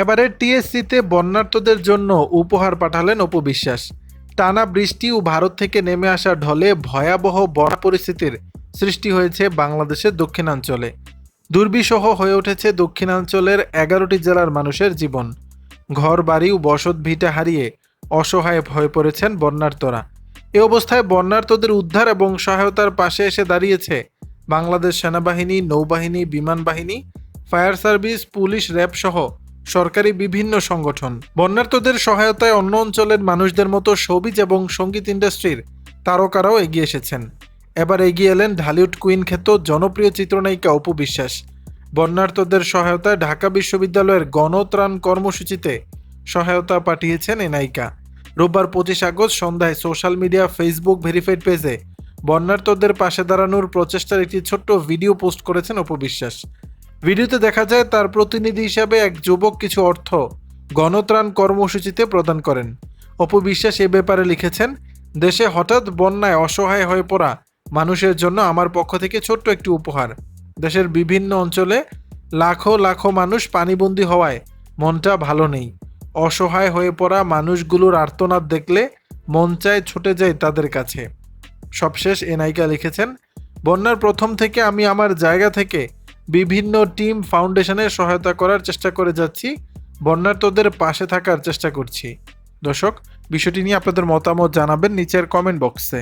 এবারে টিএসসিতে বন্যার্তদের জন্য উপহার পাঠালেন অপু বিশ্বাস। টানা বৃষ্টি ও ভারত থেকে নেমে আসা ঢলে ভয়াবহ বন্যা পরিস্থিতির সৃষ্টি হয়েছে বাংলাদেশের দক্ষিণাঞ্চলে। দুর্বিষহ হয়ে উঠেছে দক্ষিণাঞ্চলের এগারোটি জেলার মানুষের জীবন। ঘর, বাড়ি ও বসত ভিটা হারিয়ে অসহায় হয়ে পড়েছেন বন্যার্তরা। এ অবস্থায় বন্যার্তদের উদ্ধার এবং সহায়তার পাশে এসে দাঁড়িয়েছে বাংলাদেশ সেনাবাহিনী, নৌবাহিনী, বিমান বাহিনী, ফায়ার সার্ভিস, পুলিশ, র্যাব সহ সরকারি বিভিন্ন সংগঠন। বন্যার্তদের সহায়তায় অন্য অঞ্চলের মানুষদের মতো সবিজ এবং সংগীত ইন্ডাস্ট্রির তারকারাও এগিয়ে এসেছেন। এবার এগিয়ে এলেন ঢালিউড কুইন খ্যাত জনপ্রিয় চিত্রনায়িকা অপু বিশ্বাস। বন্যার্তদের সহায়তায় ঢাকা বিশ্ববিদ্যালয়ের গণত্রাণ কর্মসূচিতে সহায়তা পাঠিয়েছেন এ নায়িকা। রোববার পঁচিশ আগস্ট সন্ধ্যায় সোশ্যাল মিডিয়া, ফেসবুক ভেরিফাইড পেজে বন্যার্তদের পাশে দাঁড়ানোর প্রচেষ্টার একটি ছোট্ট ভিডিও পোস্ট করেছেন অপু বিশ্বাস। ভিডিওতে দেখা যায় তার প্রতিনিধি হিসাবে এক যুবক কিছু অর্থ গণত্রাণ কর্মসূচিতে প্রদান করেন। অপু বিশ্বাস এ ব্যাপারে লিখেছেন, দেশে হঠাৎ বন্যায় অসহায় হয়ে পড়া মানুষের জন্য আমার পক্ষ থেকে ছোট্ট একটি উপহার। দেশের বিভিন্ন অঞ্চলে লাখো লাখো মানুষ পানিবন্দী হওয়ায় মনটা ভালো নেই। অসহায় হয়ে পড়া মানুষগুলোর আর্তনাদ দেখলে মন চায় ছুটে যায় তাদের কাছে। সবশেষ এ নায়িকা লিখেছেন, বন্যার প্রথম থেকে আমি আমার জায়গা থেকে বিভিন্ন টিম ফাউন্ডেশনের সহায়তা করার চেষ্টা করে যাচ্ছি বন্যার্থদের পাশে থাকার চেষ্টা করছি। দর্শক, বিষয়টি নিয়ে আপনাদের মতামত জানাবেন নিচের কমেন্ট বক্সে